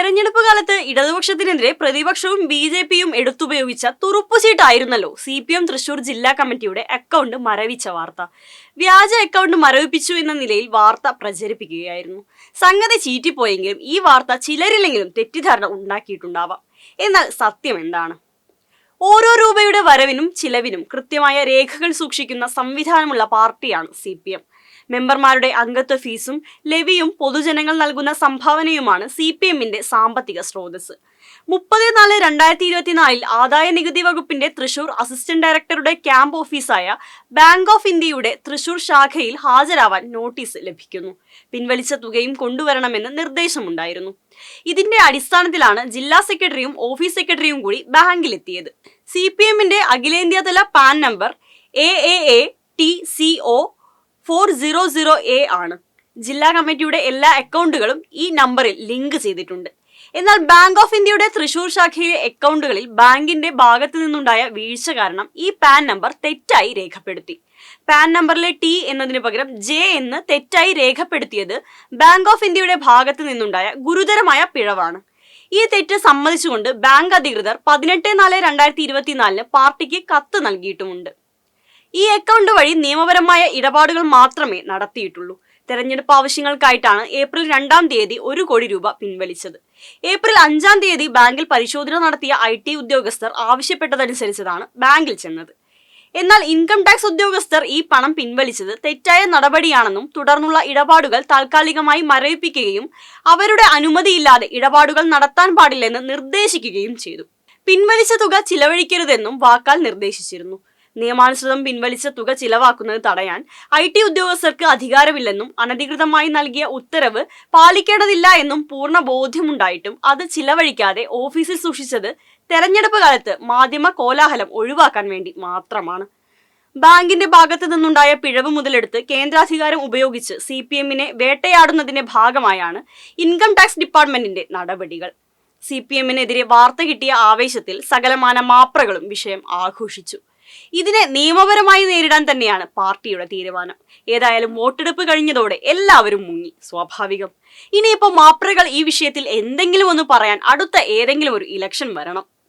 തെരഞ്ഞെടുപ്പ് കാലത്ത് ഇടതുപക്ഷത്തിനെതിരെ പ്രതിപക്ഷവും ബി ജെ പിയും എടുത്തുപയോഗിച്ച തുറുപ്പുചീട്ടായിരുന്നല്ലോ സി പി എം തൃശൂർ ജില്ലാ കമ്മിറ്റിയുടെ അക്കൗണ്ട് മരവിച്ച വാർത്ത. വ്യാജ അക്കൗണ്ട് മരവിപ്പിച്ചു എന്ന നിലയിൽ വാർത്ത പ്രചരിപ്പിക്കുകയായിരുന്നു. സംഗതി ചീറ്റിപ്പോയെങ്കിലും ഈ വാർത്ത ചിലരിലെങ്കിലും തെറ്റിദ്ധാരണ ഉണ്ടാക്കിയിട്ടുണ്ടാവാം. എന്നാൽ സത്യം എന്താണ്? ഓരോ രൂപയുടെ വരവിനും ചിലവിനും കൃത്യമായ രേഖകൾ സൂക്ഷിക്കുന്ന സംവിധാനമുള്ള പാർട്ടിയാണ് സി പി എം. മെമ്പർമാരുടെ അംഗത്വ ഫീസും ലെവിയും പൊതുജനങ്ങൾ നൽകുന്ന സംഭാവനയുമാണ് സി പി എമ്മിന്റെ സാമ്പത്തിക സ്രോതസ് മുപ്പത് നാല് രണ്ടായിരത്തി ഇരുപത്തിനാലിൽ ആദായ നികുതി വകുപ്പിന്റെ തൃശൂർ അസിസ്റ്റന്റ് ഡയറക്ടറുടെ ക്യാമ്പ് ഓഫീസായ ബാങ്ക് ഓഫ് ഇന്ത്യയുടെ തൃശൂർ ശാഖയിൽ ഹാജരാവാൻ നോട്ടീസ് ലഭിക്കുന്നു. പിൻവലിച്ച തുകയും കൊണ്ടുവരണമെന്ന് നിർദ്ദേശമുണ്ടായിരുന്നു. ഇതിന്റെ അടിസ്ഥാനത്തിലാണ് ജില്ലാ സെക്രട്ടറിയും ഓഫീസ് സെക്രട്ടറിയും കൂടി ബാങ്കിലെത്തിയത്. സി പി എമ്മിന്റെ അഖിലേന്ത്യാതല PAN number A A A T C O four zero zero A ആണ്. ജില്ലാ കമ്മിറ്റിയുടെ എല്ലാ അക്കൗണ്ടുകളും ഈ നമ്പറിൽ ലിങ്ക് ചെയ്തിട്ടുണ്ട്. എന്നാൽ ബാങ്ക് ഓഫ് ഇന്ത്യയുടെ തൃശൂർ ശാഖയിലെ അക്കൗണ്ടുകളിൽ ബാങ്കിന്റെ ഭാഗത്തു നിന്നുണ്ടായ വീഴ്ച കാരണം ഈ പാൻ നമ്പർ തെറ്റായി രേഖപ്പെടുത്തി. പാൻ നമ്പറിലെ ടി എന്നതിന് പകരം ജെ എന്ന് തെറ്റായി രേഖപ്പെടുത്തിയത് ബാങ്ക് ഓഫ് ഇന്ത്യയുടെ ഭാഗത്തു നിന്നുണ്ടായ ഗുരുതരമായ പിഴവാണ്. ഈ തെറ്റ് സമ്മതിച്ചുകൊണ്ട് ബാങ്ക് അധികൃതർ പതിനെട്ട് നാല് രണ്ടായിരത്തി ഇരുപത്തിനാലിന് പാർട്ടിക്ക് കത്ത് നൽകിയിട്ടുമുണ്ട്. ഈ അക്കൗണ്ട് വഴി നിയമപരമായ ഇടപാടുകൾ മാത്രമേ നടത്തിയിട്ടുള്ളൂ. തെരഞ്ഞെടുപ്പ് ആവശ്യങ്ങൾക്കായിട്ടാണ് ഏപ്രിൽ രണ്ടാം തീയതി ഒരു കോടി രൂപ പിൻവലിച്ചത്. ഏപ്രിൽ അഞ്ചാം തീയതി ബാങ്കിൽ പരിശോധന നടത്തിയ ഐ ടി ഉദ്യോഗസ്ഥർ ആവശ്യപ്പെട്ടതനുസരിച്ചതാണ് ബാങ്കിൽ ചെന്നത്. എന്നാൽ ഇൻകം ടാക്സ് ഉദ്യോഗസ്ഥർ ഈ പണം പിൻവലിച്ചത് തെറ്റായ നടപടിയാണെന്നും തുടർന്നുള്ള ഇടപാടുകൾ താൽക്കാലികമായി മരവിപ്പിക്കുകയും അവരുടെ അനുമതിയില്ലാതെ ഇടപാടുകൾ നടത്താൻ പാടില്ലെന്ന് നിർദ്ദേശിക്കുകയും ചെയ്തു. പിൻവലിച്ച തുക ചിലവഴിക്കരുതെന്നും വാക്കാൽ നിർദ്ദേശിച്ചിരുന്നു. നിയമാനുസൃതം പിൻവലിച്ച തുക ചിലവാക്കുന്നത് തടയാൻ ഐ ടി ഉദ്യോഗസ്ഥർക്ക് അധികാരമില്ലെന്നും അനധികൃതമായി നൽകിയ ഉത്തരവ് പാലിക്കേണ്ടതില്ല എന്നും പൂർണ ബോധ്യമുണ്ടായിട്ടും അത് ചിലവഴിക്കാതെ ഓഫീസിൽ സൂക്ഷിച്ചത് തെരഞ്ഞെടുപ്പ് കാലത്ത് മാധ്യമ കോലാഹലം ഒഴിവാക്കാൻ വേണ്ടി മാത്രമാണ്. ബാങ്കിന്റെ ഭാഗത്തു നിന്നുണ്ടായ പിഴവ് മുതലെടുത്ത് കേന്ദ്രാധികാരം ഉപയോഗിച്ച് സി പി എമ്മിനെ വേട്ടയാടുന്നതിന്റെ ഭാഗമായാണ് ഇൻകം ടാക്സ് ഡിപ്പാർട്ട്മെന്റിന്റെ നടപടികൾ. സി പി എമ്മിനെതിരെ വാർത്ത കിട്ടിയ ആവേശത്തിൽ സകലമാന മാപ്രകളും വിഷയം ആഘോഷിച്ചു. ഇതിനെ നിയമപരമായി നേരിടാൻ തന്നെയാണ് പാർട്ടിയുടെ തീരുമാനം. ഏതായാലും വോട്ടെടുപ്പ് കഴിഞ്ഞതോടെ എല്ലാവരും മുങ്ങി. സ്വാഭാവികം. ഇനിയിപ്പോൾ മാപ്രകൾ ഈ വിഷയത്തിൽ എന്തെങ്കിലും ഒന്ന് പറയാൻ അടുത്ത ഏതെങ്കിലും ഒരു ഇലക്ഷൻ വരണം.